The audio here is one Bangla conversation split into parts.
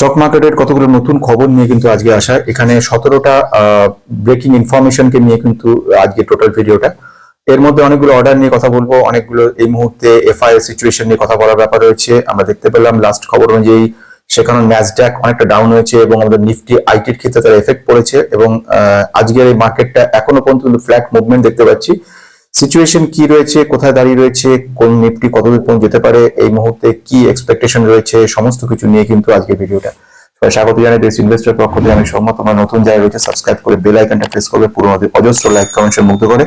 স্টক মার্কেটের কতগুলো নতুন খবর নিয়ে কিন্তু আজকে আসা। এখানে সতেরোটা ব্রেকিং ইনফরমেশনকে নিয়ে কিন্তু আজকে টোটাল ভিডিওটা এর মধ্যে অনেকগুলো অর্ডার নিয়ে কথা বলব। অনেকগুলো এই মুহূর্তে এফআই সিচুয়েশন নিয়ে কথা বলার ব্যাপার রয়েছে। আমরা দেখতে পেলাম লাস্ট খবর অনুযায়ী সেখানে ন্যাসড্যাক অনেকটা ডাউন হয়েছে এবং আমাদের নিফটি আইটির ক্ষেত্রে তার এফেক্ট পড়েছে এবং আজকের এই মার্কেটটা এখনও পর্যন্ত ফ্ল্যাট মুভমেন্ট দেখতে পাচ্ছি। সিচুয়েশন কি রয়েছে? কোথায় দাঁড়িয়ে রয়েছে? কোন নিফটি কতদূর পর্যন্ত যেতে পারে? এই মুহূর্তে কি এক্সপেকটেশন রয়েছে? সমস্ত কিছু নিয়ে কিন্তু আজকে ভিডিওটা। স্বাগত জানাই দেশ ইনভেস্টর পক্ষ থেকে। আমি সম্মত আমার নতুন জায়গায় রয়েছে সাবস্ক্রাইব করে বেল আইকনটা প্রেস করবে। পুরোনো অজস্র লাইক কমেন্টস মুগ্ধ করে।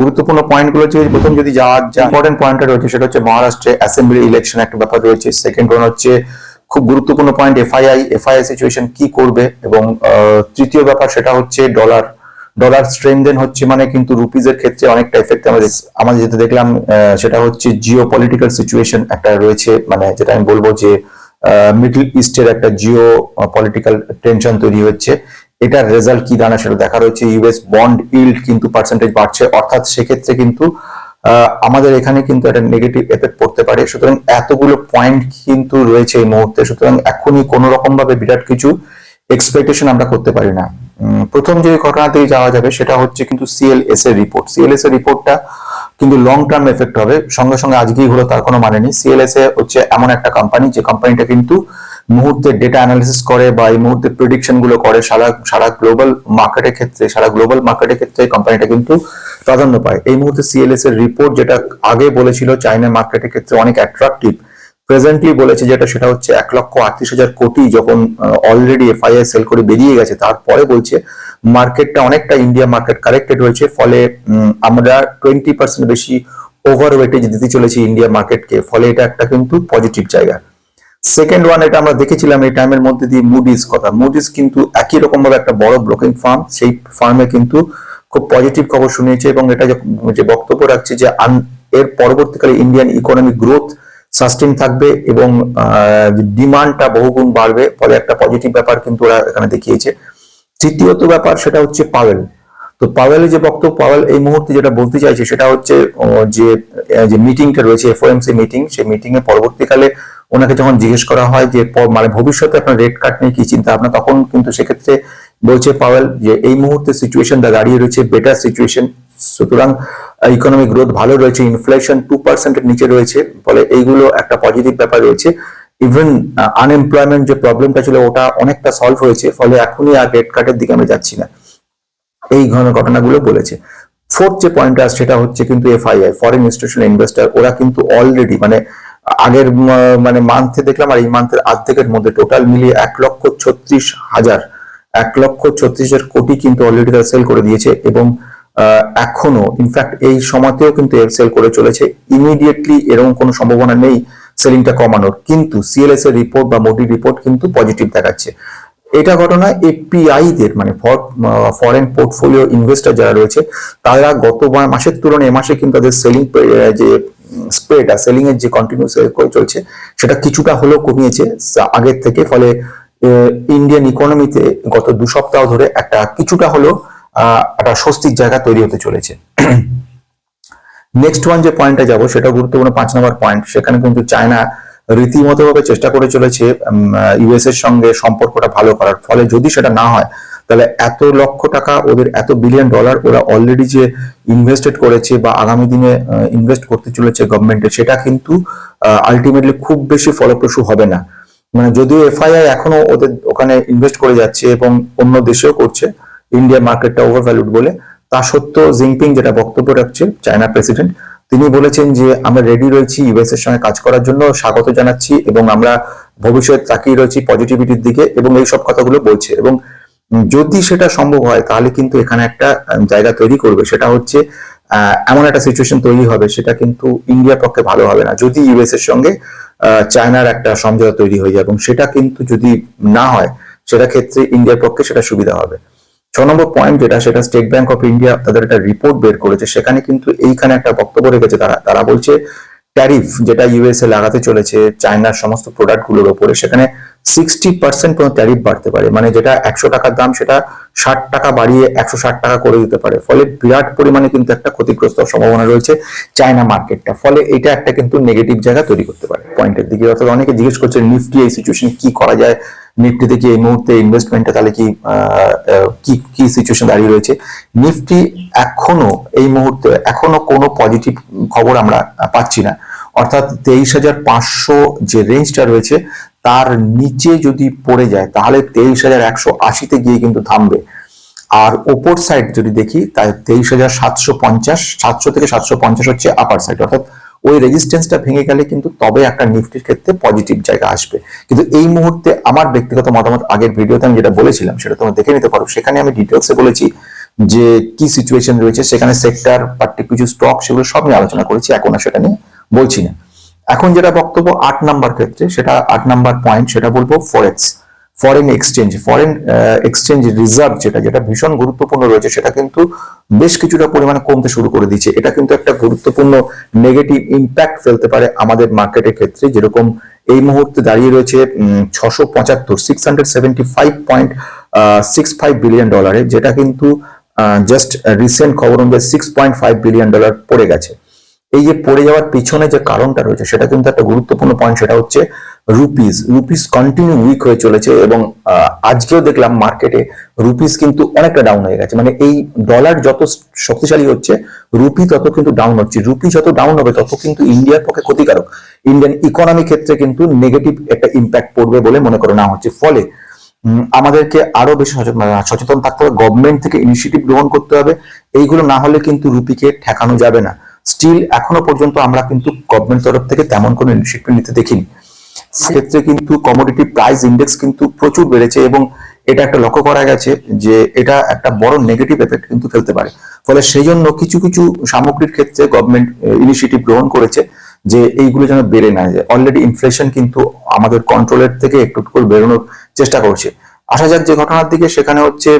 গুরুত্বপূর্ণ পয়েন্টগুলো হচ্ছে, প্রথম যদি যাওয়ার যে ইম্পর্টেন্ট পয়েন্টটা রয়েছে, সেটা হচ্ছে মহারাষ্ট্রে অ্যাসেম্বলি ইলেকশন একটা ব্যাপার রয়েছে। সেকেন্ড ওয়ান হচ্ছে, খুব গুরুত্বপূর্ণ পয়েন্ট এফআইআই এফআইআই সিচুয়েশন কি করবে? এবং তৃতীয় ব্যাপার সেটা হচ্ছে ডলার ডলার স্ট্রেনদেন হচ্ছে মানে কিন্তু রুপিজের ক্ষেত্রে অনেকটা এফেক্ট আমাদের আমাদের যেটা দেখলাম সেটা হচ্ছে জিও পলিটিক্যাল সিচুয়েশন একটা রয়েছে মানে যেটা আমি বলব যে মিডল ইস্টের একটা জিও পলিটিক্যাল টেনশন তৈরি হচ্ছে। এটার রেজাল্ট কি দাঁড়ায় সেটা দেখা রয়েছে। ইউএস বন্ড ইল্ড কিন্তু পার্সেন্টেজ বাড়ছে। অর্থাৎ সেক্ষেত্রে কিন্তু আহ, আমাদের এখানে কিন্তু একটা নেগেটিভ এফেক্ট পড়তে পারে। সুতরাং এতগুলো পয়েন্ট কিন্তু রয়েছে এই মুহূর্তে। সুতরাং এখনই কোনো রকম ভাবে বিরাট কিছু এক্সপেকটেশন আমরা করতে পারি না। প্রথম যে ঘটনাতেই যাওয়া যাবে সেটা হচ্ছে কিন্তু সিএলএস এর রিপোর্ট সিএলএস এর রিপোর্টটা কিন্তু লং টার্ম এফেক্ট হবে। সঙ্গে সঙ্গে আজকেই হলো, তার কোনো মানে নেই। সিএলএস এ হচ্ছে এমন একটা কোম্পানি যে কোম্পানিটা কিন্তু মুহূর্তে ডেটা অ্যানালিসিস করে বা এই মুহূর্তে প্রেডিকশনগুলো করে সারা সারা গ্লোবাল মার্কেটের ক্ষেত্রে, সারা গ্লোবাল মার্কেটের ক্ষেত্রে কোম্পানিটা কিন্তু প্রাধান্য পায়। এই মুহূর্তে সিএলএস এর রিপোর্ট যেটা আগে বলেছিল চাইনা মার্কেটের ক্ষেত্রে অনেক অ্যাট্রাকটিভ প্রেজেন্টলি বলেছে যেটা, সেটা হচ্ছে এক লক্ষ আটত্রিশ হাজার কোটি যখন অলরেডি এফআইআই সেল করে বেরিয়ে গেছে, তারপরে বলছে মার্কেটটা অনেকটা ইন্ডিয়া মার্কেট কারেক্টেড হয়েছে, ফলে আমরা টোয়েন্টি পার্সেন্ট বেশি ওভার ওয়েটেজ দিতে চলেছি ইন্ডিয়া মার্কেটকে ফলে এটা একটা কিন্তু পজিটিভ জায়গা। সেকেন্ড ওয়ান এটা আমরা দেখেছিলাম এই টাইমের মধ্যে দিয়ে মুডিস কথা। মুডিস কিন্তু একই রকম ভাবে একটা বড় ব্রোকিং ফার্ম সেই ফার্মে কিন্তু খুব পজিটিভ খবর শুনিয়েছে এবং এটা যে বক্তব্য রাখছে যে এর পরবর্তীকালে ইন্ডিয়ান ইকোনমিক গ্রোথ সাস্টেন থাকবে এবং ডিমান্ডটা বহুগুণ বাড়বে। ফলে একটা পজিটিভ ব্যাপার কিন্তু ওরা এখানে দেখিয়েছে। তৃতীয়ত ব্যাপার সেটা হচ্ছে পাওয়েল। তো পাওয়েলের যে বক্তব্য, পাওয়েল এই মুহূর্তে যেটা বলতে চাইছে সেটা হচ্ছে যে যে মিটিংটা রয়েছে এফওএমসি মিটিং সেই মিটিং এ পরবর্তীকালে ওনাকে যখন জিজ্ঞেস করা হয় যে মানে ভবিষ্যতে আপনার রেট কাট নিয়ে কি চিন্তা ভাবনা, তখন কিন্তু সেক্ষেত্রে বলছে পাওয়েল যে এই মুহূর্তে সিচুয়েশন দাঁড়িয়ে রয়েছে বেটার সিচুয়েশন সুতরাং ইকোনমিক গ্রোথ ভালো রয়েছে ইনফ্লেশন টু পার্সেন্টের নিচে রয়েছে, ফলে এইগুলো একটা পজিটিভ ব্যাপার রয়েছে। ইভেন আনএমপ্লয়মেন্ট যে প্রবলেমটা ছিল, ওটা অনেকটা সলভ হয়েছে, ফলে এখনই আর রেট কার্ডের দিকে আমরা যাচ্ছি না। এই ধরনের ঘটনাগুলো বলেছে। ফোর্থ যে পয়েন্ট আছে, সেটা হচ্ছে কিন্তু এফআইআই ফরেন ইনস্টিটিউশনাল ইনভেস্টর ওরা কিন্তু অলরেডি মানে আগের মানে মান্থে দেখলাম, আর এই মান্থের অর্ধেকের মধ্যে টোটাল মিলিয়ে এক লক্ষ ছত্রিশ হাজার এক লক্ষ ছত্রিশ কোটি কিন্তু অলরেডি তারা সেল করে দিয়েছে এবং এখনও ইনফ্যাক্ট এই সময়তেও কিন্তু সেল করে চলেছে। ইমিডিয়েটলি এরকম কোনো সম্ভাবনা নেই সেলিংটা কমানোর। কিন্তু সিএলএস এর রিপোর্ট বা মোটি রিপোর্ট কিন্তু পজিটিভ দেখাচ্ছে। এটা ঘটনা এফপিআই দের মানে ফরেন পোর্টফোলিও ইনভেস্টর যারা রয়েছে, তারা গত মাসের তুলনায় এ মাসে কিন্তু তাদের সেলিং যে স্প্রেটা সেলিং এর যে কন্টিনিউ সেল করে চলছে, সেটা কিছুটা হলেও কমিয়েছে। আগের থেকে, ফলে ইন্ডিয়ান ইকোনমিতে গত দু সপ্তাহ ধরে একটা কিছুটা আহ, একটা স্বস্তির জায়গা তৈরি হতে চলেছে। নেক্সট ওয়ান যে পয়েন্টটা যাব সেটা গুরুত্বপূর্ণ পাঁচ নম্বর পয়েন্ট সেখানে কিন্তু চায়না রীতিমতো ভাবে চেষ্টা করে চলেছে ইউএস এর সঙ্গে সম্পর্কটা ভালো করার। ফলে যদি সেটা না হয় তাহলে এত লক্ষ টাকা ওদের এত বিলিয়ন ডলার ওরা অলরেডি যে ইনভেস্টেড করেছে বা আগামী দিনে ইনভেস্ট করতে চলেছে গভর্নমেন্টে সেটা কিন্তু আলটিমেটলি খুব বেশি ফলপ্রসূ হবে না। মানে যদিও এফআইআই এখনও ওদের ওখানে ইনভেস্ট করে যাচ্ছে এবং অন্য দেশেও করছে ইন্ডিয়া মার্কেটটা ওভার ভ্যালুড বলে। তা সত্ত্বেও জিনপিং যেটা বক্তব্য রাখছে চায়না প্রেসিডেন্ট তিনি বলেছেন যে আমরা রেডি রয়েছি ইউএস এর সঙ্গে কাজ করার জন্য, স্বাগত জানাচ্ছি এবং আমরা ভবিষ্যৎ তাকিয়ে রয়েছি পজিটিভিটির দিকে এবং এই সব কথাগুলো বলছে। এবং যদি সেটা সম্ভব হয়, তাহলে কিন্তু এখানে একটা জায়গা তৈরি করবে। সেটা হচ্ছে এমন একটা সিচুয়েশন তৈরি হবে, সেটা কিন্তু ইন্ডিয়ার পক্ষে ভালো হবে না। যদি ইউএস এর সঙ্গে চায়নার একটা সমঝোতা তৈরি হয়ে যায় এবং সেটা কিন্তু যদি না হয়, সেটা ক্ষেত্রে ইন্ডিয়ার পক্ষে সেটা সুবিধা হবে। ছ নম্বর পয়েন্ট যেটা, সেটা স্টেট ব্যাংক অফ ইন্ডিয়া তাদের একটা রিপোর্ট বের করেছে। সেখানে কিন্তু এইখানে একটা বক্তব্য রেখেছে তারা। তারা বলছে ট্যারিফ যেটা ইউএসএ লাগাতে চলেছে চায়নার সমস্ত প্রোডাক্টগুলোর উপরে সেখানে সিক্সটি পার্সেন্ট পর্যন্ত ট্যারিফ বাড়তে পারে। মানে যেটা একশো টাকার দাম, সেটা ষাট টাকা বাড়িয়ে একশো ষাট টাকা করে দিতে পারে। ফলে বিরাট পরিমাণে কিন্তু একটা ক্ষতিগ্রস্ত সম্ভাবনা রয়েছে চায়না মার্কেটটা। ফলে এটা একটা কিন্তু নেগেটিভ জায়গা তৈরি করতে পারে। পয়েন্টের দিকে অর্থাৎ অনেকে জিজ্ঞেস করছে নিফটি এই সিচুয়েশন কি করা যায়? নিফটিতে কি এই মুহূর্তে ইনভেস্টমেন্টটা তাহলে কি কি কি সিচুয়েশন দাঁড়িয়ে রয়েছে? নিফটি এখনও, এই মুহূর্তে এখনও কোনো পজিটিভ খবর আমরা পাচ্ছি না। অর্থাৎ তেইশ হাজার পাঁচশো যে রেঞ্জটা রয়েছে তার নিচে যদি পড়ে যায়, তাহলে তেইশ হাজার একশো আশিতে গিয়ে কিন্তু থামবে। আর ওপর সাইড যদি দেখি তাই তেইশ হাজার সাতশো পঞ্চাশ, সাতশো থেকে সাতশো পঞ্চাশ হচ্ছে আপার সাইড অর্থাৎ ওই রেজিস্ট্যান্সটা ভেঙে গেলে কিন্তু তবে একটা নিফটির ক্ষেত্রে পজিটিভ জায়গা আসবে। কিন্তু এই মুহূর্তে আমার ব্যক্তিগত মতামত, আগের ভিডিওতে আমি যেটা বলেছিলাম, সেটা তোমরা দেখে নিতে পারো। সেখানে আমি ডিটেলসে বলেছি যে কি সিচুয়েশন রয়েছে, সেখানে সেক্টর পার্টি কিছু স্টক সেগুলো সব নিয়ে আলোচনা করেছি, এখন আর সেটা নিয়ে বলছি না। এখন যেটা বক্তব্য, আট নাম্বার ক্ষেত্রে সেটা আট নাম্বার পয়েন্ট সেটা বলব forex foreign exchange foreign exchange reserve যেটা যেটা ভীষণ গুরুত্বপূর্ণ রয়েছে, সেটা কিন্তু বেশ কিছুটা পরিমাণে কমতে শুরু করে দিচ্ছে এটা কিন্তু একটা গুরুত্বপূর্ণ নেগেটিভ ইম্প্যাক্ট ফেলতে পারে আমাদের মার্কেটের ক্ষেত্রে। যেরকম এই মুহূর্তে দাঁড়িয়ে রয়েছে ছশো পঁচাত্তর six hundred five point six five billion ডলারে যেটা কিন্তু জাস্ট রিসেন্ট খবর অনুযায়ী six point five billion dollar পড়ে গেছে। এই যে পড়ে যাওয়ার পিছনে যে কারণটা রয়েছে, সেটা কিন্তু একটা গুরুত্বপূর্ণ পয়েন্ট সেটা হচ্ছে রুপিস রুপিস কন্টিনিউ উইক হয়ে চলেছে এবং আজকেও দেখলাম মার্কেটে রুপিস কিন্তু অনেকটা ডাউন হয়ে গেছে। মানে এই ডলার যত শক্তিশালী হচ্ছে রুপি তত কিন্তু ডাউন হচ্ছে। রুপি যত ডাউন হবে, তত কিন্তু ইন্ডিয়ার পক্ষে ক্ষতিকারক। ইন্ডিয়ান ইকোনমি ক্ষেত্রে কিন্তু নেগেটিভ একটা ইম্প্যাক্ট পড়বে বলে মনে করে না হচ্ছে। ফলে আমাদেরকে আরও বেশি সচেতন সচেতন থাকতে হবে। গভর্নমেন্ট থেকে ইনিশিয়েটিভ গ্রহণ করতে হবে। এইগুলো না হলে কিন্তু রুপিকে ঠেকানো যাবে না। স্টিল এখনও পর্যন্ত আমরা কিন্তু গভর্নমেন্ট তরফ থেকে তেমন কোনো ইনিশিয়েটিভ নিতে দেখিনি। সেক্ষেত্রে কিন্তু কমোডিটি প্রাইস ইন্ডেক্স কিন্তু প্রচুর বেড়েছে এবং এটা একটা লক্ষ্য করা গেছে যে এটা একটা বড় নেগেটিভ এফেক্ট কিন্তু ফেলতে পারে। ফলে সেই জন্য কিছু কিছু সামগ্রীর ক্ষেত্রে গভর্নমেন্ট ইনিশিয়েটিভ গ্রহণ করেছে যে এইগুলো যেন বেড়ে না যায়। অলরেডি ইনফ্লেশন কিন্তু আমাদের কন্ট্রোলের থেকে একটু করে বেরোনোর চেষ্টা করছে। আসা যাক যে ঘটনার দিকে, সেখানে হচ্ছে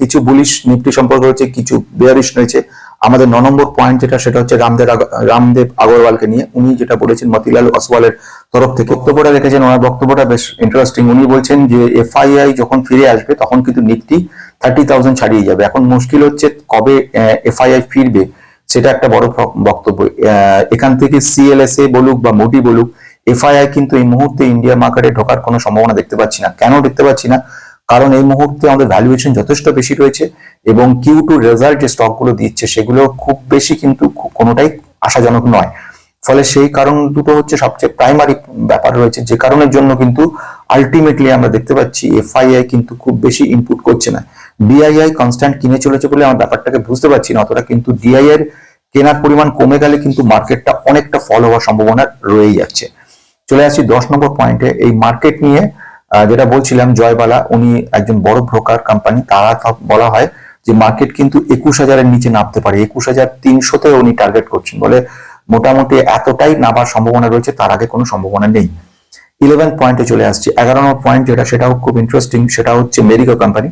কিছু বুলিশ নিফটি সম্পর্কে হচ্ছে কিছু বেয়ারিশ রয়েছে। আমাদের ন নম্বর পয়েন্ট যেটা, সেটা হচ্ছে রামদেব রামদেব আগরওয়ালকে নিয়ে উনি যেটা বলেছেন মতিলাল অসওয়ালের তরফ থেকে। বক্তব্যটা রেখেছেন, ওনার বক্তব্যটা বেশ ইন্টারেস্টিং উনি বলছেন যে এফআইআই যখন ফিরে আসবে, তখন কিন্তু নিফটি থার্টি থাউজেন্ড ছাড়িয়ে যাবে। এখন মুশকিল হচ্ছে কবে এফআইআই ফিরবে, সেটা একটা বড় বক্তব্য। এখান থেকে সিএলএসএ বলুক বা মোটি বলুক এফআইআই কিন্তু এই মুহূর্তে ইন্ডিয়া মার্কেটে ঢোকার কোনো সম্ভাবনা দেখতে পাচ্ছি না। কেন দেখতে পাচ্ছি না? কারণ এই মুহূর্তে আমাদের ভ্যালুয়েশন যথেষ্ট বেশি রয়েছে এবং কিউ টু রেজাল্ট যে স্টকগুলো দিচ্ছে সেগুলো খুব বেশি কিন্তু কোনোটাই আশাজনক নয়। ফলে সেই কারণ দুটো হচ্ছে সবচেয়ে প্রাইমারি ব্যাপার রয়েছে, যে কারণের জন্য কিন্তু আলটিমেটলি আমরা দেখতে পাচ্ছি এফআইআই কিন্তু খুব বেশি ইনপুট করছে না। ডিআইআই কনস্ট্যান্ট কিনে চলেছে বলে আমার ব্যাপারটাকে বুঝতে পারছি না, অতটা কিন্তু ডিআই এর কেনার পরিমাণ কমে গেলে কিন্তু মার্কেটটা অনেকটা ফল হওয়ার সম্ভাবনা রয়েই যাচ্ছে। চলে আসি দশ নম্বর পয়েন্টে এই মার্কেট নিয়ে যেটা বলছিলাম জয়বালা, উনি একজন বড় ব্রোকার কোম্পানি তারা বলা হয় যে মার্কেট কিন্তু একুশ হাজারের নিচে নামতে পারে। একুশ হাজার তিনশোতে উনি টার্গেট করছেন বলে মোটামুটি এতটাই নামার সম্ভাবনা রয়েছে, তার আগে কোনো সম্ভাবনা নেই। ইলেভেন পয়েন্টে চলে আসছে। এগারো নম্বর পয়েন্ট যেটা, সেটাও খুব ইন্টারেস্টিং সেটা হচ্ছে মেরিকো কোম্পানি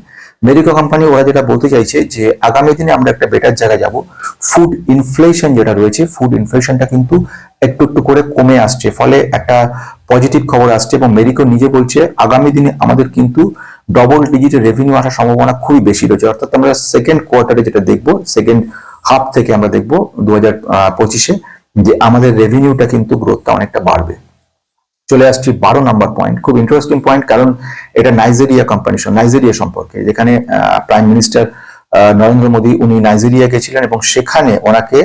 মেরিকো কোম্পানি ওরা যেটা বলতে চাইছে যে আগামী দিনে আমরা একটা বেটার জায়গায় যাব। ফুড ইনফ্লেশন যেটা রয়েছে ফুড ইনফ্লেশনটা কিন্তু একটু একটু করে কমে আসছে। ফলে একটা পজিটিভ খবর আসছে এবং মেরিকো নিজে বলছে, আগামী দিনে আমাদের কিন্তু ডবল ডিজিটের রেভিনিউ আসার সম্ভাবনা খুবই বেশি রয়েছে। অর্থাৎ আমরা সেকেন্ড কোয়ার্টারে যেটা দেখব সেকেন্ড হাফ থেকে আমরা দেখব দু হাজার পঁচিশে, যে আমাদের রেভিনিউটা কিন্তু গ্রোথটা অনেকটা বাড়বে। চলে আসছি বারো নাম্বার পয়েন্ট খুব ইন্টারেস্টিং পয়েন্ট কারণ এটা নাইজেরিয়া কোম্পানি নাইজেরিয়া সম্পর্কে। যেখানে প্রাইম মিনিস্টার নরেন্দ্র মোদী উনি নাইজেরিয়া গেছিলেন এবং সেখানে ওনাকে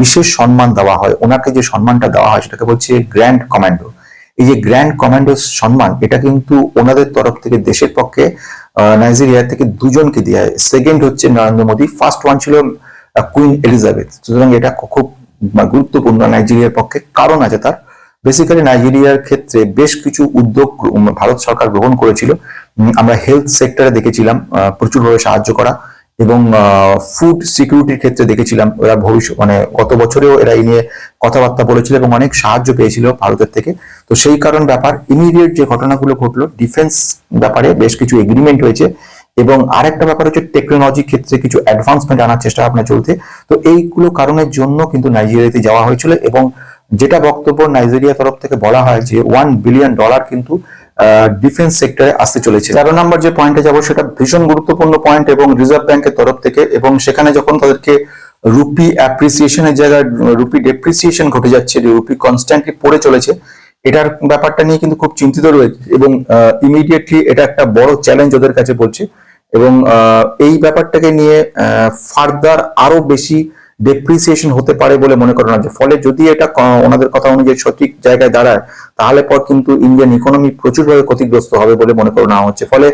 বিশেষ সম্মান দেওয়া হয়। ওনাকে যে সম্মানটা দেওয়া হয় সেটাকে বলছে গ্র্যান্ড কমান্ডো এই যে গ্র্যান্ড কমান্ডো সম্মান এটা কিন্তু ওনাদের তরফ থেকে দেশের পক্ষে আহ, নাইজেরিয়া থেকে দুজনকে দেওয়া হয়। সেকেন্ড হচ্ছে নরেন্দ্র মোদী। ফার্স্ট ওয়ান ছিল কুইন এলিজাবেথ সুতরাং এটা খুব গুরুত্বপূর্ণ নাইজেরিয়ার পক্ষে। কারণ আছে তার বেসিক্যালি নাইজেরিয়ার ক্ষেত্রে বেশ কিছু উদ্যোগ ভারত সরকার গ্রহণ করেছিল। আমরা হেলথ সেক্টরে দেখেছিলাম প্রচুরভাবে সাহায্য করা এবং ফুড সিকিউরিটির ক্ষেত্রে দেখেছিলাম, ওরা ভবিষ্যৎ মানে গত বছরেও এরা এই নিয়ে কথাবার্তা বলেছিল এবং অনেক সাহায্য পেয়েছিল ভারতের থেকে। তো সেই কারণ ব্যাপার ইমিডিয়েট যে ঘটনাগুলো ঘটলো ডিফেন্স ব্যাপারে বেশ কিছু এগ্রিমেন্ট হয়েছে এবং আরেকটা ব্যাপার হচ্ছে টেকনোলজি ক্ষেত্রে কিছু অ্যাডভান্সমেন্ট আনার চেষ্টা আপনার চলছে। তো এইগুলো কারণের জন্য কিন্তু নাইজেরিয়াতে যাওয়া হয়েছিল এবং যেটা বক্তব্য নাইজেরিয়া তরফ থেকে বলা হয় যে ওয়ান বিলিয়ন ডলার কিন্তু ডিফেন্স সেক্টরে আসতে চলেছে। তেরো নম্বর যে পয়েন্টে যাব সেটা ভীষণ গুরুত্বপূর্ণ পয়েন্ট এবং রিজার্ভ ব্যাংকের তরফ থেকে এবং সেখানে যখন তাদেরকে রুপি অ্যাপ্রিসিয়েশনের জায়গায় রুপি ডেপ্রিসিয়েশন ঘটে যাচ্ছে রুপি কনস্ট্যান্টলি পড়ে চলেছে, এটার ব্যাপারটা নিয়ে কিন্তু খুব চিন্তিত রয়েছে এবং ইমিডিয়েটলি এটা একটা বড় চ্যালেঞ্জ ওদের কাছে বলছে এবং এই ব্যাপারটাকে নিয়ে ফার্দার আরও বেশি ডেপ্রিসিয়েশন হতে পারে বলে মনে করা হচ্ছে ফলে যদি এটা ওনাদের কথা অনুযায়ী সঠিক জায়গায় দাঁড়ায়, তাহলে পর কিন্তু ইন্ডিয়ান ইকোনমি প্রচুরভাবে ক্ষতিগ্রস্ত হবে বলে মনে করা নেওয়া হচ্ছে। ফলে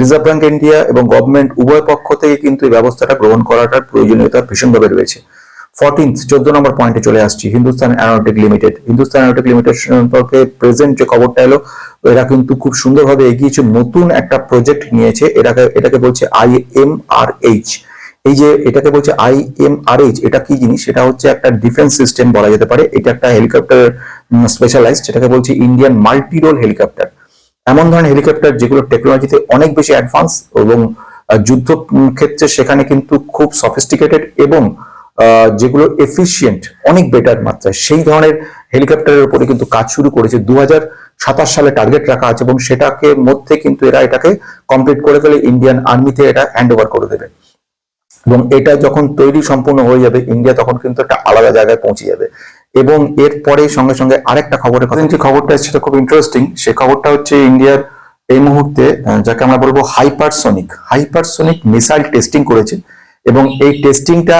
রিজার্ভ ব্যাংক ইন্ডিয়া এবং গভর্নমেন্ট উভয় পক্ষ থেকে কিন্তু এই ব্যবস্থাটা গ্রহণ করাটার প্রয়োজনীয়তা ভীষণভাবে রয়েছে। ফোরটিন্থ চোদ্দ নম্বর পয়েন্টে চলে আসছি Hindustan aeronautic limited Hindustan aeronautic limited সম্পর্কে প্রেজেন্ট যে খবরটা এলো, এরা কিন্তু খুব সুন্দরভাবে এগিয়েছে, নতুন একটা প্রজেক্ট নিয়েছে, এটাকে এটাকে বলছে আই এম আর এইচ এই যে এটাকে বলছে আই এম এটা কি জিনিস? সেটা হচ্ছে একটা ডিফেন্স সিস্টেম বলা যেতে পারে। এটা একটা হেলিকপ্টার স্পেশালাইজড যেটাকে বলছে ইন্ডিয়ান মাল্টি রোল হেলিকপ্টার এমন ধরনের হেলিকপ্টার যেগুলো টেকনোলজিতে অনেক বেশি অ্যাডভান্স এবং যুদ্ধ ক্ষেত্রে সেখানে কিন্তু খুব সফিস্টিকেটেড এবং যেগুলো এফিসিয়েন্ট অনেক বেটার মাত্রায়। সেই ধরনের হেলিকপ্টারের উপরে কিন্তু কাজ শুরু করেছে। দু সাতাশ সালে টার্গেট রাখা আছে এবং সেটাকে মধ্যে কিন্তু এরা এটাকে কমপ্লিট করে ফেলে। ইন্ডিয়ান আর্মিতে এটা হ্যান্ড ওভার করে দেবে। এবং এটা যখন তৈরি সম্পূর্ণ হয়ে যাবে ইন্ডিয়া তখন কিন্তু একটা আলাদা জায়গায় পৌঁছে যাবে। এবং এরপরে সঙ্গে সঙ্গে আরেকটা খবরের কথা, যে খবরটা সেটা খুব ইন্টারেস্টিং সেই খবরটা হচ্ছে ইন্ডিয়ার এই মুহূর্তে যাকে আমরা বলব হাইপারসোনিক হাইপারসনিক মিসাইল টেস্টিং করেছে। এবং এই টেস্টিংটা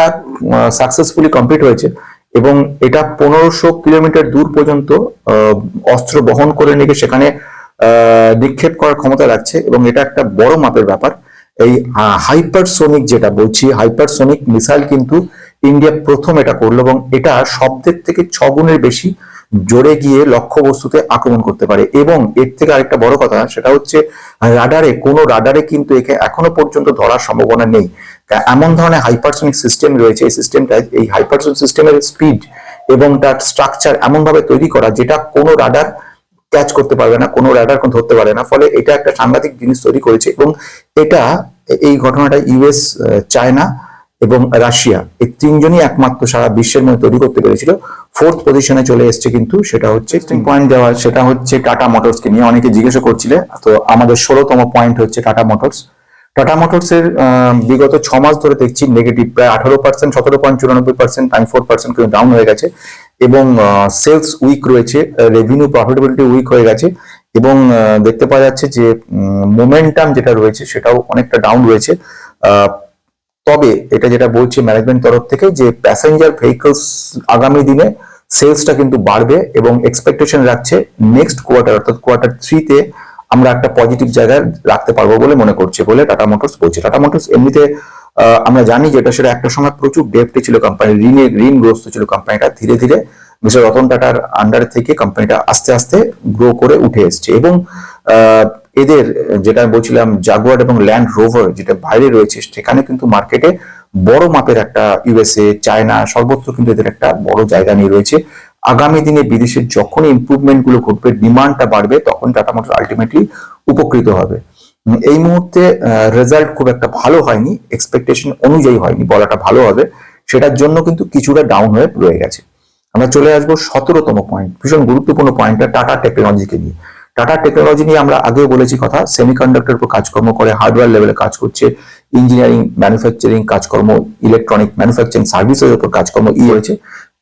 সাকসেসফুলি কমপ্লিট হয়েছে। এবং এটা পনেরোশো কিলোমিটার দূর পর্যন্ত অস্ত্র বহন করে নিয়ে সেখানে নিক্ষেপ করার ক্ষমতা রাখছে। এবং এটা একটা বড় মাপের ব্যাপার। এই হাইপারসোনিক যেটা বলছি হাইপারসোনিক মিসাইল কিন্তু ইন্ডিয়া প্রথম এটা করল এবং এটা শব্দের থেকে ছ গুণের বেশি জোরে গিয়ে লক্ষ্য বস্তুতে আক্রমণ করতে পারে। এবং এর থেকে আরেকটা বড় কথা, সেটা হচ্ছে রাডারে, কোনো রাডারে কিন্তু একে এখনও পর্যন্ত ধরার সম্ভাবনা নেই। এমন ধরনের হাইপারসোনিক সিস্টেম রয়েছে, এই সিস্টেমটা এই হাইপারসোনিক সিস্টেমের স্পিড এবং তার স্ট্রাকচার এমন ভাবে তৈরি করা যেটা কোনো রাডার ক্যাচ করতে পারবে না কোনো রাডার কোন ধরতে পারে না। ফলে এটা একটা সাংঘাতিক জিনিস তৈরি করেছে এবং এটা এই ঘটনাটা ইউএস চায়না এবং রাশিয়া এই তিনজনই একমাত্র সারা বিশ্বের মধ্যে তৈরি করতে পেরেছিল। ফোর্থ পজিশনে চলে এসছে কিন্তু সেটা হচ্ছে পয়েন্ট দেওয়া সেটা হচ্ছে টাটা মোটরসকে নিয়ে। অনেকে জিজ্ঞাসা করছিলে তো আমাদের ষোলোতম পয়েন্ট হচ্ছে টাটা মোটরস টাটা মোটরস এর আহ, বিগত ছ মাস ধরে দেখছি নেগেটিভ প্রায় আঠারো পার্সেন্ট সতেরো পয়েন্ট চুরানব্বই পার্সেন্ট নাইন ফোর পার্সেন্ট কিন্তু ডাউন হয়ে গেছে এবং সেলস উইক রয়েছে রেভিনিউ প্রফিটেবিলিটি উইক হয়ে গেছে এবং দেখতে পাওয়া যাচ্ছে যে মোমেন্টাম যেটা রয়েছে সেটাও অনেকটা ডাউন রয়েছে। তবে এটা যেটা বলছে ম্যানেজমেন্ট তরফ থেকে যে প্যাসেঞ্জার ভেহিকলস আগামী দিনে সেলসটা কিন্তু বাড়বে এবং এক্সপেকটেশন রাখছে নেক্সট কোয়ার্টার অর্থাৎ কোয়ার্টার থ্রিতে আমরা একটা পজিটিভ জায়গায় রাখতে পারব বলে মনে করছে বলে টাটা মোটরস বলছে। টাটা মোটরস এমনিতে আমরা জানি যে এটা সেটা একটা সময় প্রচুর ডেপ্টে ছিল কোম্পানি ঋণে ঋণগ্রস্ত ছিল কোম্পানিটা ধীরে ধীরে মিস্টার রতন টাটার আন্ডার থেকে কোম্পানিটা আস্তে আস্তে গ্রো করে উঠে এসছে। এবং এদের যেটা বলছিলাম জাগুয়ার এবং ল্যান্ড রোভার যেটা বাইরে রয়েছে, সেখানে কিন্তু মার্কেটে বড় মাপের একটা ইউএসএ চায়না সর্বত্র কিন্তু এদের একটা বড় জায়গা নিয়ে রয়েছে। আগামী দিনে বিদেশের যখনই ইমপ্রুভমেন্টগুলো ঘটবে ডিমান্ডটা বাড়বে, তখন টাটা মোটর আলটিমেটলি উপকৃত হবে। এই মুহূর্তে রেজাল্ট খুব একটা ভালো হয়নি এক্সপেকটেশন অনুযায়ী হয়নি, বলাটা ভালো হবে। সেটার জন্য কিন্তু কিছুটা ডাউন হয়ে রয়ে গেছে। আমরা চলে আসব সতেরোতম পয়েন্ট ভীষণ গুরুত্বপূর্ণ পয়েন্টটা টাটা টেকনোলজিকে নিয়ে। টাটা টেকনোলজি নিয়ে আমরা আগেও বলেছি কথা সেমিকন্ডাক্টর উপর কাজকর্ম করে হার্ডওয়্যার লেভেলে কাজ করছে ইঞ্জিনিয়ারিং ম্যানুফ্যাকচারিং কাজকর্ম ইলেকট্রনিক ম্যানুফ্যাকচারিং সার্ভিসের উপর কাজকর্ম ই রয়েছে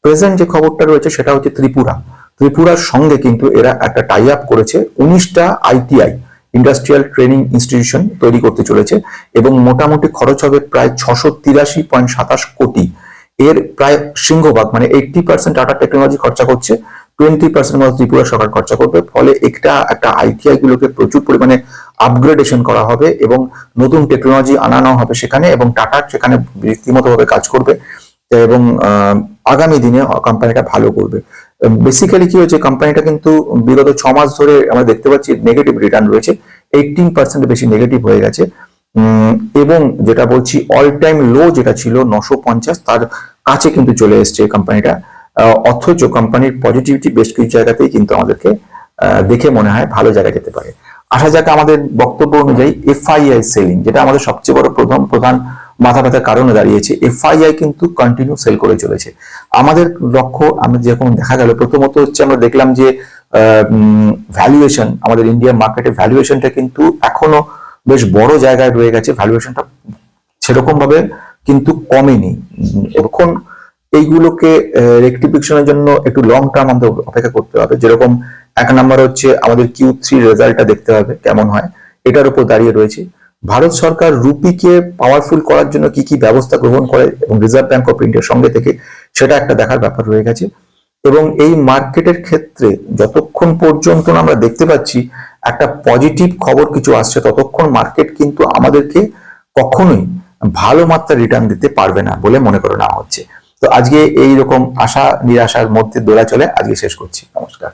প্রেজেন্ট যে খবরটা রয়েছে সেটা হচ্ছে ত্রিপুরা। ত্রিপুরার সঙ্গে কিন্তু এরা একটা টাই আপ করেছে। উনিশটা আইটিআই ইন্ডাস্ট্রিয়াল ট্রেনিং ইনস্টিটিউশন তৈরি করতে চলেছে এবং মোটামুটি খরচ হবে প্রায় ছশো তিরাশি পয়েন্ট সাতাশ কোটি। এর প্রায় সিংহভাগ মানে এইটটি পার্সেন্ট টাটা টেকনোলজি খরচা করছে টোয়েন্টি পার্সেন্ট মতো ত্রিপুরা সরকার খরচা করবে। ফলে একটা একটা আইটিআই গুলোকে প্রচুর পরিমাণে আপগ্রেডেশন করা হবে এবং নতুন টেকনোলজি আনানো হবে সেখানে এবং টাটা সেখানে রীতিমতো ভাবে কাজ করবে। এবং আগামী দিনে কোম্পানিটা ভালো করবে। বেসিক্যালি কি হয়েছে কোম্পানিটা কিন্তু বিগত ছ মাস ধরে আমরা দেখতে পাচ্ছি নেগেটিভ রিটার্ন রয়েছে এইটিন পার্সেন্ট বেশি নেগেটিভ হয়ে গেছে। এবং যেটা বলছি অল টাইম লো যেটা ছিল নশো পঞ্চাশ, তার কাছে কিন্তু চলে এসছে কোম্পানিটা অথচ কোম্পানির পজিটিভিটি বেশ কিছু জায়গাতেই কিন্তু আমাদেরকে দেখে মনে হয় ভালো জায়গায় যেতে পারে। আসা যাক, আমাদের বক্তব্য অনুযায়ী এফআইআই সেলিং যেটা আমাদের সবচেয়ে বড় প্রথম, প্রধান মাথা ব্যথার কারণে দাঁড়িয়েছে। এফআইআই কিন্তু কন্টিনিউ সেল করে চলেছে। আমাদের লক্ষ্য, আমরা যেরকম দেখা গেল, প্রথমত হচ্ছে আমরা দেখলাম যে ভ্যালুয়েশন আমাদের ইন্ডিয়ান মার্কেটে ভ্যালুয়েশনটা কিন্তু এখনও বেশ বড় জায়গায় রয়ে গেছে। ভ্যালুয়েশনটা সেরকম ভাবে কিন্তু কমেনি। এখন এইগুলোকে রেকটিফিকেশনের জন্য একটু লং টার্ম আমাদের অপেক্ষা করতে হবে। যেরকম এক নাম্বার হচ্ছে আমাদের কিউ থ্রি রেজাল্টটা দেখতে হবে, কেমন হয়, এটার উপর দাঁড়িয়ে রয়েছে। ভারত সরকার রুপিকে পাওয়ারফুল করার জন্য কি কি ব্যবস্থা গ্রহণ করে এবং রিজার্ভ ব্যাংক অফ ইন্ডিয়ার সঙ্গে থেকে সেটা একটা দেখার ব্যাপার রয়ে গেছে। এবং এই মার্কেটের ক্ষেত্রে যতক্ষণ পর্যন্ত আমরা দেখতে পাচ্ছি একটা পজিটিভ খবর কিছু আসছে, ততক্ষণ মার্কেট কিন্তু আমাদেরকে কখনোই ভালো মাত্রা রিটার্ন দিতে পারবে না বলে মনে করে নেওয়া হচ্ছে। তো আজকে এই রকম আশা নিরাশার মধ্যে দোলা চলে, আজকে শেষ করছি। নমস্কার।